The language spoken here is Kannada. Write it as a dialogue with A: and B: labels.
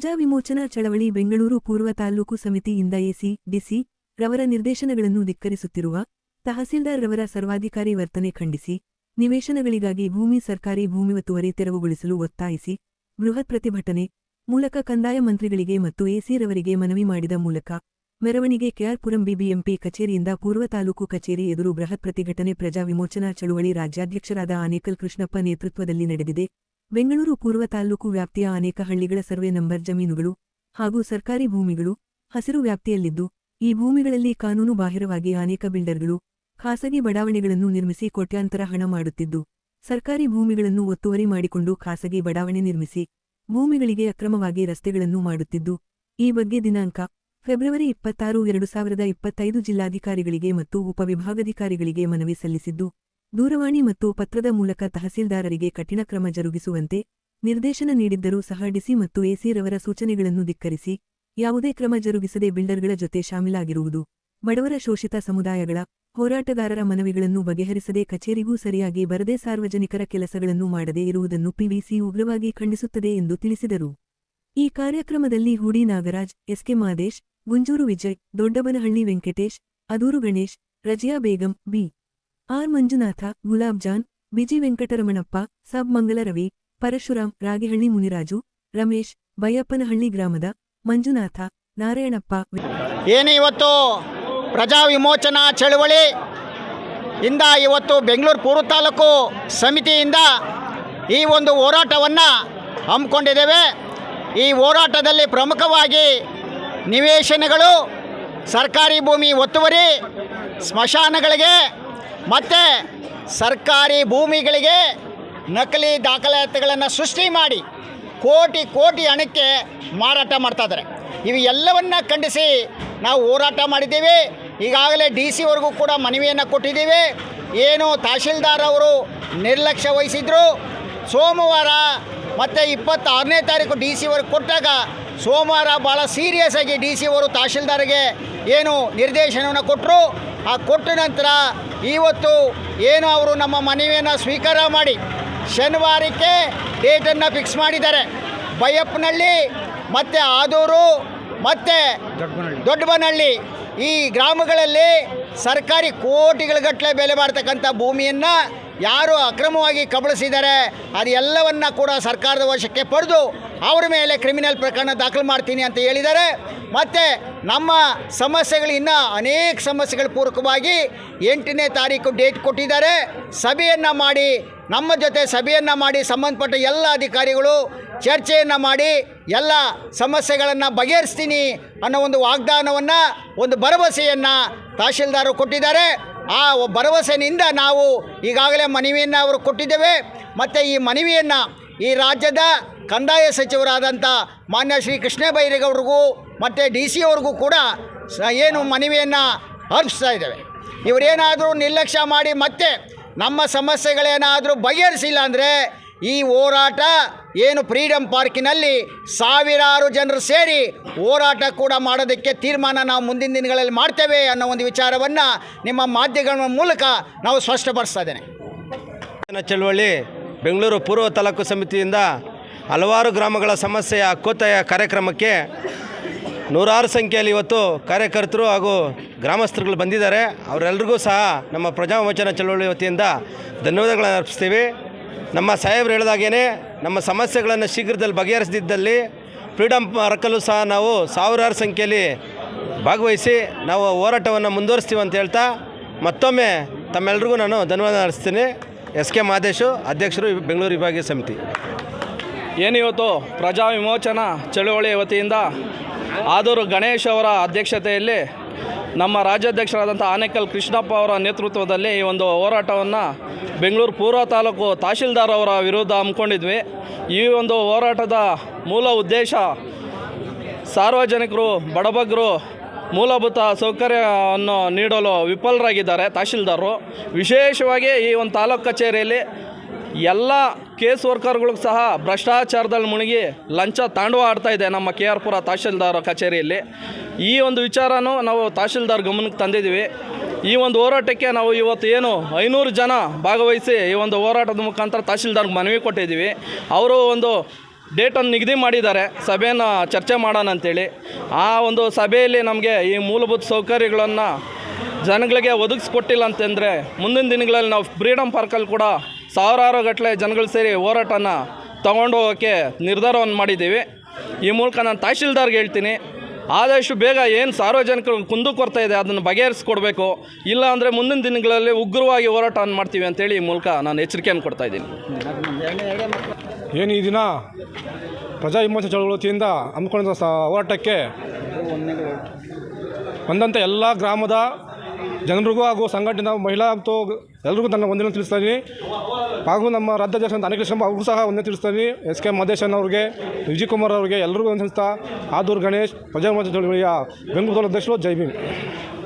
A: ಪ್ರಜಾ ವಿಮೋಚನಾ ಚಳವಳಿ ಬೆಂಗಳೂರು ಪೂರ್ವ ತಾಲೂಕು ಸಮಿತಿಯಿಂದ ಎಸಿ, ಡಿಸಿ ರವರ ನಿರ್ದೇಶನಗಳನ್ನು ಧಿಕ್ಕರಿಸುತ್ತಿರುವ ತಹಸೀಲ್ದಾರ್ ರವರ ಸರ್ವಾಧಿಕಾರಿ ವರ್ತನೆ ಖಂಡಿಸಿ, ನಿವೇಶನಗಳಿಗಾಗಿ ಭೂಮಿ ಸರ್ಕಾರಿ ಭೂಮಿ ಒತ್ತುವರಿ ತೆರವುಗೊಳಿಸಲು ಒತ್ತಾಯಿಸಿ, ಬೃಹತ್ ಪ್ರತಿಭಟನೆ ಮೂಲಕ ಕಂದಾಯ ಮಂತ್ರಿಗಳಿಗೆ ಮತ್ತು ಎಸಿ ರವರಿಗೆ ಮನವಿ ಮಾಡಿದ ಮೂಲಕ ಮೆರವಣಿಗೆ ಕೆಆರ್ಪುರಂ ಬಿಬಿಎಂಪಿ ಕಚೇರಿಯಿಂದ ಪೂರ್ವ ತಾಲೂಕು ಕಚೇರಿ ಎದುರು ಬೃಹತ್ ಪ್ರತಿಭಟನೆ ಪ್ರಜಾ ವಿಮೋಚನಾ ಚಳುವಳಿ ರಾಜ್ಯಾಧ್ಯಕ್ಷರಾದ ಆನೇಕಲ್ ಕೃಷ್ಣಪ್ಪ ನೇತೃತ್ವದಲ್ಲಿ ನಡೆದಿದೆ. ಬೆಂಗಳೂರು ಪೂರ್ವ ತಾಲೂಕು ವ್ಯಾಪ್ತಿಯ ಅನೇಕ ಹಳ್ಳಿಗಳ ಸರ್ವೆ ನಂಬರ್ ಜಮೀನುಗಳು ಹಾಗೂ ಸರ್ಕಾರಿ ಭೂಮಿಗಳು ಹಸಿರು ವ್ಯಾಪ್ತಿಯಲ್ಲಿದ್ದು, ಈ ಭೂಮಿಗಳಲ್ಲಿ ಕಾನೂನು ಬಾಹಿರವಾಗಿ ಅನೇಕ ಬಿಲ್ಡರ್ಗಳು ಖಾಸಗಿ ಬಡಾವಣೆಗಳನ್ನು ನಿರ್ಮಿಸಿ ಕೋಟ್ಯಾಂತರ ಹಣ ಮಾಡುತ್ತಿದ್ದು, ಸರ್ಕಾರಿ ಭೂಮಿಗಳನ್ನು ಒತ್ತುವರಿ ಮಾಡಿಕೊಂಡು ಖಾಸಗಿ ಬಡಾವಣೆ ನಿರ್ಮಿಸಿ ಭೂಮಿಗಳಿಗೆ ಅಕ್ರಮವಾಗಿ ರಸ್ತೆಗಳನ್ನು ಮಾಡುತ್ತಿದ್ದು, ಈ ಬಗ್ಗೆ ದಿನಾಂಕ ಫೆಬ್ರವರಿ ಇಪ್ಪತ್ತಾರು, ಎರಡು ಸಾವಿರದ ಇಪ್ಪತ್ತೈದು ಜಿಲ್ಲಾಧಿಕಾರಿಗಳಿಗೆ ಮತ್ತು ಉಪವಿಭಾಗಾಧಿಕಾರಿಗಳಿಗೆ ಮನವಿ ಸಲ್ಲಿಸಿದ್ದು ದೂರವಾಣಿ ಮತ್ತು ಪತ್ರದ ಮೂಲಕ ತಹಸೀಲ್ದಾರರಿಗೆ ಕಠಿಣ ಕ್ರಮ ಜರುಗಿಸುವಂತೆ ನಿರ್ದೇಶನ ನೀಡಿದ್ದರೂ ಸಹ ಡಿಸಿ ಮತ್ತು ಎಸಿ ರವರ ಸೂಚನೆಗಳನ್ನು ಧಿಕ್ಕರಿಸಿ ಯಾವುದೇ ಕ್ರಮ ಜರುಗಿಸದೆ ಬಿಲ್ಡರ್ಗಳ ಜೊತೆ ಶಾಮೀಲಾಗಿರುವುದು, ಬಡವರ ಶೋಷಿತ ಸಮುದಾಯಗಳ ಹೋರಾಟಗಾರರ ಮನವಿಗಳನ್ನು ಬಗೆಹರಿಸದೆ ಕಚೇರಿಗೂ ಸರಿಯಾಗಿ ಬರದೆ ಸಾರ್ವಜನಿಕರ ಕೆಲಸಗಳನ್ನು ಮಾಡದೇ ಇರುವುದನ್ನು ಪಿವಿಸಿ ಉಗ್ರವಾಗಿ ಖಂಡಿಸುತ್ತದೆ ಎಂದು ತಿಳಿಸಿದರು. ಈ ಕಾರ್ಯಕ್ರಮದಲ್ಲಿ Hoodi Nagaraj, SK Madesh, Gunjur Vijay, Doddabanahalli Venkatesh Adur Ganesh, Raziya Begum, B. R Manjunatha, Gulab Jan, BG Venkataramanappa, ಸಬ್ ಮಂಗಲ ರವಿ, ಪರಶುರಾಮ್, ರಾಗಿಹಳ್ಳಿ ಮುನಿರಾಜು, ರಮೇಶ್, ಬೈಯಪ್ಪನಹಳ್ಳಿ ಗ್ರಾಮದ ಮಂಜುನಾಥ, ನಾರಾಯಣಪ್ಪ
B: ಏನು ಇವತ್ತು ಪ್ರಜಾ ವಿಮೋಚನಾ ಚಳವಳಿ, ಇಂದ ಇವತ್ತು ಬೆಂಗಳೂರು ಪೂರ್ವ ತಾಲೂಕು ಸಮಿತಿಯಿಂದ ಈ ಒಂದು ಹೋರಾಟವನ್ನು ಹಮ್ಮಿಕೊಂಡಿದ್ದೇವೆ. ಈ ಹೋರಾಟದಲ್ಲಿ ಪ್ರಮುಖವಾಗಿ ನಿವೇಶನಗಳು, ಸರ್ಕಾರಿ ಭೂಮಿ ಒತ್ತುವರಿ, ಸ್ಮಶಾನಗಳಿಗೆ ಮತ್ತು ಸರ್ಕಾರಿ ಭೂಮಿಗಳಿಗೆ ನಕಲಿ ದಾಖಲಾತಿಗಳನ್ನು ಸೃಷ್ಟಿ ಮಾಡಿ ಕೋಟಿ ಕೋಟಿ ಹಣಕ್ಕೆ ಮಾರಾಟ ಮಾಡ್ತಾಯಿದ್ದಾರೆ ಇವು ಎಲ್ಲವನ್ನ ಖಂಡಿಸಿ ನಾವು ಹೋರಾಟ ಮಾಡಿದ್ದೀವಿ. ಈಗಾಗಲೇ ಡಿ ಸಿವರೆಗೂ ಕೂಡ ಮನವಿಯನ್ನು ಕೊಟ್ಟಿದ್ದೀವಿ. ಏನು ತಹಶೀಲ್ದಾರ್ ಅವರು ನಿರ್ಲಕ್ಷ್ಯ ವಹಿಸಿದ್ರು. ಸೋಮವಾರ ಮತ್ತು ಇಪ್ಪತ್ತಾರನೇ ತಾರೀಕು ಡಿ ಸಿ ಕೊಟ್ಟಾಗ ಸೋಮವಾರ ಭಾಳ ಸೀರಿಯಸ್ ಆಗಿ ಡಿ ಸಿ ಅವರು ತಹಶೀಲ್ದಾರ್ಗೆ ಏನು ನಿರ್ದೇಶನವನ್ನು ಕೊಟ್ಟರು ಆ ಕೊಟ್ಟ ನಂತರ ಇವತ್ತು ಏನು ಅವರು ನಮ್ಮ ಮನವಿಯನ್ನು ಸ್ವೀಕಾರ ಮಾಡಿ ಶನಿವಾರಕ್ಕೆ ಡೇಟನ್ನು ಫಿಕ್ಸ್ ಮಾಡಿದ್ದಾರೆ. ಬೈಯಪ್ಪನಹಳ್ಳಿ ಮತ್ತು ಆದೂರು ಮತ್ತು ದೊಡ್ಡಬನಹಳ್ಳಿ. ಈ ಗ್ರಾಮಗಳಲ್ಲಿ ಸರ್ಕಾರಿ ಕೋಟಿಗಳ ಗಟ್ಟಲೆ ಬೆಲೆ ಮಾಡ್ತಕ್ಕಂಥ ಭೂಮಿಯನ್ನು ಯಾರು ಅಕ್ರಮವಾಗಿ ಕಬಳಿಸಿದ್ದಾರೆ ಅದೆಲ್ಲವನ್ನು ಕೂಡ ಸರ್ಕಾರದ ವಶಕ್ಕೆ ಪಡೆದು ಅವರ ಮೇಲೆ ಕ್ರಿಮಿನಲ್ ಪ್ರಕರಣ ದಾಖಲು ಮಾಡ್ತೀನಿ ಅಂತ ಹೇಳಿದ್ದಾರೆ. ಮತ್ತು ನಮ್ಮ ಸಮಸ್ಯೆಗಳು ಇನ್ನೂ ಅನೇಕ ಸಮಸ್ಯೆಗಳು ಪೂರಕವಾಗಿ ಎಂಟನೇ ತಾರೀಕು ಡೇಟ್ ಕೊಟ್ಟಿದ್ದಾರೆ. ಸಭೆಯನ್ನು ಮಾಡಿ, ನಮ್ಮ ಜೊತೆ ಸಭೆಯನ್ನು ಮಾಡಿ ಸಂಬಂಧಪಟ್ಟ ಎಲ್ಲ ಅಧಿಕಾರಿಗಳು ಚರ್ಚೆಯನ್ನು ಮಾಡಿ ಎಲ್ಲ ಸಮಸ್ಯೆಗಳನ್ನು ಬಗೆಹರಿಸ್ತೀನಿ ಅನ್ನೋ ಒಂದು ವಾಗ್ದಾನವನ್ನು, ಒಂದು ಭರವಸೆಯನ್ನು ತಹಶೀಲ್ದಾರರು ಕೊಟ್ಟಿದ್ದಾರೆ. ಆ ಭರವಸೆಯಿಂದ ನಾವು ಈಗಾಗಲೇ ಮನವಿಯನ್ನು ಅವರು ಕೊಟ್ಟಿದ್ದೇವೆ. ಮತ್ತು ಈ ಮನವಿಯನ್ನು ಈ ರಾಜ್ಯದ ಕಂದಾಯ ಸಚಿವರಾದಂಥ ಮಾನ್ಯ ಶ್ರೀ ಕೃಷ್ಣ ಬೈರೇಗೌರಿಗೂ ಮತ್ತು ಡಿ ಸಿ ಅವ್ರಿಗೂ ಕೂಡ ಏನು ಮನವಿಯನ್ನು ಅರ್ಪಿಸ್ತಾ ಇದ್ದೇವೆ. ಇವರೇನಾದರೂ ನಿರ್ಲಕ್ಷ್ಯ ಮಾಡಿ ಮತ್ತೆ ನಮ್ಮ ಸಮಸ್ಯೆಗಳೇನಾದರೂ ಬಗೆಹರಿಸಿಲ್ಲ ಅಂದರೆ ಈ ಹೋರಾಟ ಏನು ಫ್ರೀಡಮ್ ಪಾರ್ಕಿನಲ್ಲಿ ಸಾವಿರಾರು ಜನರು ಸೇರಿ ಹೋರಾಟ ಕೂಡ ಮಾಡೋದಕ್ಕೆ ತೀರ್ಮಾನ ನಾವು ಮುಂದಿನ ದಿನಗಳಲ್ಲಿ ಮಾಡ್ತೇವೆ ಅನ್ನೋ ಒಂದು ವಿಚಾರವನ್ನು ನಿಮ್ಮ ಮಾಧ್ಯಮಗಳ ಮೂಲಕ ನಾವು ಸ್ಪಷ್ಟಪಡಿಸ್ತಾ ಇದ್ದೇನೆ.
C: ಚಳುವಳಿ ಬೆಂಗಳೂರು ಪೂರ್ವ ತಾಲೂಕು ಸಮಿತಿಯಿಂದ ಹಲವಾರು ಗ್ರಾಮಗಳ ಸಮಸ್ಯೆಯ ಹಕ್ಕೊತ್ತಾಯ ಕಾರ್ಯಕ್ರಮಕ್ಕೆ ನೂರಾರು ಸಂಖ್ಯೆಯಲ್ಲಿ ಇವತ್ತು ಕಾರ್ಯಕರ್ತರು ಹಾಗೂ ಗ್ರಾಮಸ್ಥರುಗಳು ಬಂದಿದ್ದಾರೆ. ಅವರೆಲ್ಲರಿಗೂ ಸಹ ನಮ್ಮ ಪ್ರಜಾವಚನ ಚಳವಳಿ ವತಿಯಿಂದ ಧನ್ಯವಾದಗಳನ್ನು ಅರ್ಪಿಸ್ತೀವಿ. ನಮ್ಮ ಸಾಹೇಬ್ರು ಹೇಳಿದಾಗೇನೆ, ನಮ್ಮ ಸಮಸ್ಯೆಗಳನ್ನು ಶೀಘ್ರದಲ್ಲಿ ಬಗೆಹರಿಸದಿದ್ದಲ್ಲಿ ಫ್ರೀಡಮ್ ಪಾರ್ಕಲ್ಲೂ ಸಹ ನಾವು ಸಾವಿರಾರು ಸಂಖ್ಯೆಯಲ್ಲಿ ಭಾಗವಹಿಸಿ ನಾವು ಹೋರಾಟವನ್ನು ಮುಂದುವರಿಸ್ತೀವಿ ಅಂತ ಹೇಳ್ತಾ, ಮತ್ತೊಮ್ಮೆ ತಮ್ಮೆಲ್ರಿಗೂ ನಾನು ಧನ್ಯವಾದ ನಡೆಸ್ತೀನಿ ಎಸ್ ಕೆ ಮಹದೇಶು ಅಧ್ಯಕ್ಷರು ಬೆಂಗಳೂರು ವಿಭಾಗೀಯ ಸಮಿತಿ.
D: ಏನಿವತ್ತು ಪ್ರಜಾ ವಿಮೋಚನಾ ಚಳುವಳಿ ವತಿಯಿಂದ ಆದರೂ ಗಣೇಶ್ ಅವರ ಅಧ್ಯಕ್ಷತೆಯಲ್ಲಿ ನಮ್ಮ ರಾಜ್ಯಾಧ್ಯಕ್ಷರಾದಂಥ ಆನೇಕಲ್ ಕೃಷ್ಣಪ್ಪ ಅವರ ನೇತೃತ್ವದಲ್ಲಿ ಈ ಒಂದು ಹೋರಾಟವನ್ನು ಬೆಂಗಳೂರು ಪೂರ್ವ ತಾಲೂಕು ತಹಶೀಲ್ದಾರ್ ಅವರ ವಿರುದ್ಧ ಹಮ್ಮಿಕೊಂಡಿದ್ವಿ. ಈ ಒಂದು ಹೋರಾಟದ ಮೂಲ ಉದ್ದೇಶ ಸಾರ್ವಜನಿಕರು, ಬಡಬಗ್ಗರು ಮೂಲಭೂತ ಸೌಕರ್ಯವನ್ನು ನೀಡಲು ವಿಫಲರಾಗಿದ್ದಾರೆ ತಹಶೀಲ್ದಾರರು. ವಿಶೇಷವಾಗಿ ಈ ಒಂದು ತಾಲೂಕು ಕಚೇರಿಯಲ್ಲಿ ಎಲ್ಲ ಕೇಸ್ ವರ್ಕರ್ಗಳಿಗೂ ಸಹ ಭ್ರಷ್ಟಾಚಾರದಲ್ಲಿ ಮುಳುಗಿ ಲಂಚ ತಾಂಡವ ಆಡ್ತಾ ಇದೆ ನಮ್ಮ ಕೆ ಆರ್ ಪುರ ತಹಶೀಲ್ದಾರ್ ಕಚೇರಿಯಲ್ಲಿ. ಈ ಒಂದು ವಿಚಾರನೂ ನಾವು ತಹಶೀಲ್ದಾರ್ ಗಮನಕ್ಕೆ ತಂದಿದ್ದೀವಿ. ಈ ಒಂದು ಹೋರಾಟಕ್ಕೆ ನಾವು ಇವತ್ತು ಏನು ಐನೂರು ಜನ ಭಾಗವಹಿಸಿ ಈ ಒಂದು ಹೋರಾಟದ ಮುಖಾಂತರ ತಹಶೀಲ್ದಾರ್ಗೆ ಮನವಿ ಕೊಟ್ಟಿದ್ದೀವಿ. ಅವರು ಒಂದು ಡೇಟನ್ನು ನಿಗದಿ ಮಾಡಿದ್ದಾರೆ. ಸಭೆಯನ್ನು ಚರ್ಚೆ ಮಾಡೋಣ ಅಂತೇಳಿ. ಆ ಒಂದು ಸಭೆಯಲ್ಲಿ ನಮಗೆ ಈ ಮೂಲಭೂತ ಸೌಕರ್ಯಗಳನ್ನು ಜನಗಳಿಗೆ ಒದಗಿಸ್ಕೊಟ್ಟಿಲ್ಲ ಅಂತಂದರೆ ಮುಂದಿನ ದಿನಗಳಲ್ಲಿ ನಾವು ಫ್ರೀಡಮ್ ಪಾರ್ಕಲ್ಲಿ ಕೂಡ ಸಾವಿರಾರು ಗಟ್ಟಲೆ ಜನಗಳು ಸೇರಿ ಹೋರಾಟನ ತಗೊಂಡು ಹೋಗೋಕ್ಕೆ ನಿರ್ಧಾರವನ್ನು ಮಾಡಿದ್ದೀವಿ. ಈ ಮೂಲಕ ನಾನು ತಹಶೀಲ್ದಾರ್ಗೆ ಹೇಳ್ತೀನಿ ಆದಷ್ಟು ಬೇಗ ಏನು ಸಾರ್ವಜನಿಕರು ಕುಂದು ಕೊರ್ತಾ ಇದೆ ಅದನ್ನು ಬಗೆಹರಿಸ್ಕೊಡ್ಬೇಕು. ಇಲ್ಲ ಅಂದರೆ ಮುಂದಿನ ದಿನಗಳಲ್ಲಿ ಉಗ್ರವಾಗಿ ಹೋರಾಟವನ್ನು ಮಾಡ್ತೀವಿ ಅಂತೇಳಿ ಈ ಮೂಲಕ ನಾನು ಎಚ್ಚರಿಕೆಯನ್ನು ಕೊಡ್ತಾ ಇದ್ದೀನಿ.
E: ಏನು ಈ ದಿನ ಪ್ರಜಾ ವಿಮೋಚನ ಚಳವಳಿ ವತಿಯಿಂದ ಹಮ್ಮಿಕೊಂಡಿದ್ದ ಹೋರಾಟಕ್ಕೆ ಬಂದಂಥ ಎಲ್ಲ ಗ್ರಾಮದ ಜನರಿಗೂ ಹಾಗೂ ಸಂಘಟನೆ ಮಹಿಳಾ ಮತ್ತು ಎಲ್ರಿಗೂ ನನ್ನ ವಂದನೆ ತಿಳಿಸ್ತಾ ಇದ್ದೀನಿ. ಹಾಗೂ ನಮ್ಮ ರಾಜ್ಯಾಧ್ಯಕ್ಷ ಅನಿಕೃಷ್ಣ ಅವ್ರಿಗೂ ಸಹ ಒಂದೇ ತಿಳಿಸ್ತಾ ಇದ್ದೀನಿ. ಎಸ್ ಕೆ ಮಹದೇಶನ್ ಅವ್ರಿಗೆ, ವಿಜಯ್ ಕುಮಾರ್ ಅವರಿಗೆ ಎಲ್ರಿಗೂ ತಿಳಿಸ್ತಾ ಆದೂರ್ ಗಣೇಶ್ ಪ್ರಜಾ ವಿಮೋಚನೆ ಚಳವಳಿಯ ಬೆಂಗಳೂರು ಅಧ್ಯಕ್ಷರು ಜೈ ಭೀಮ್.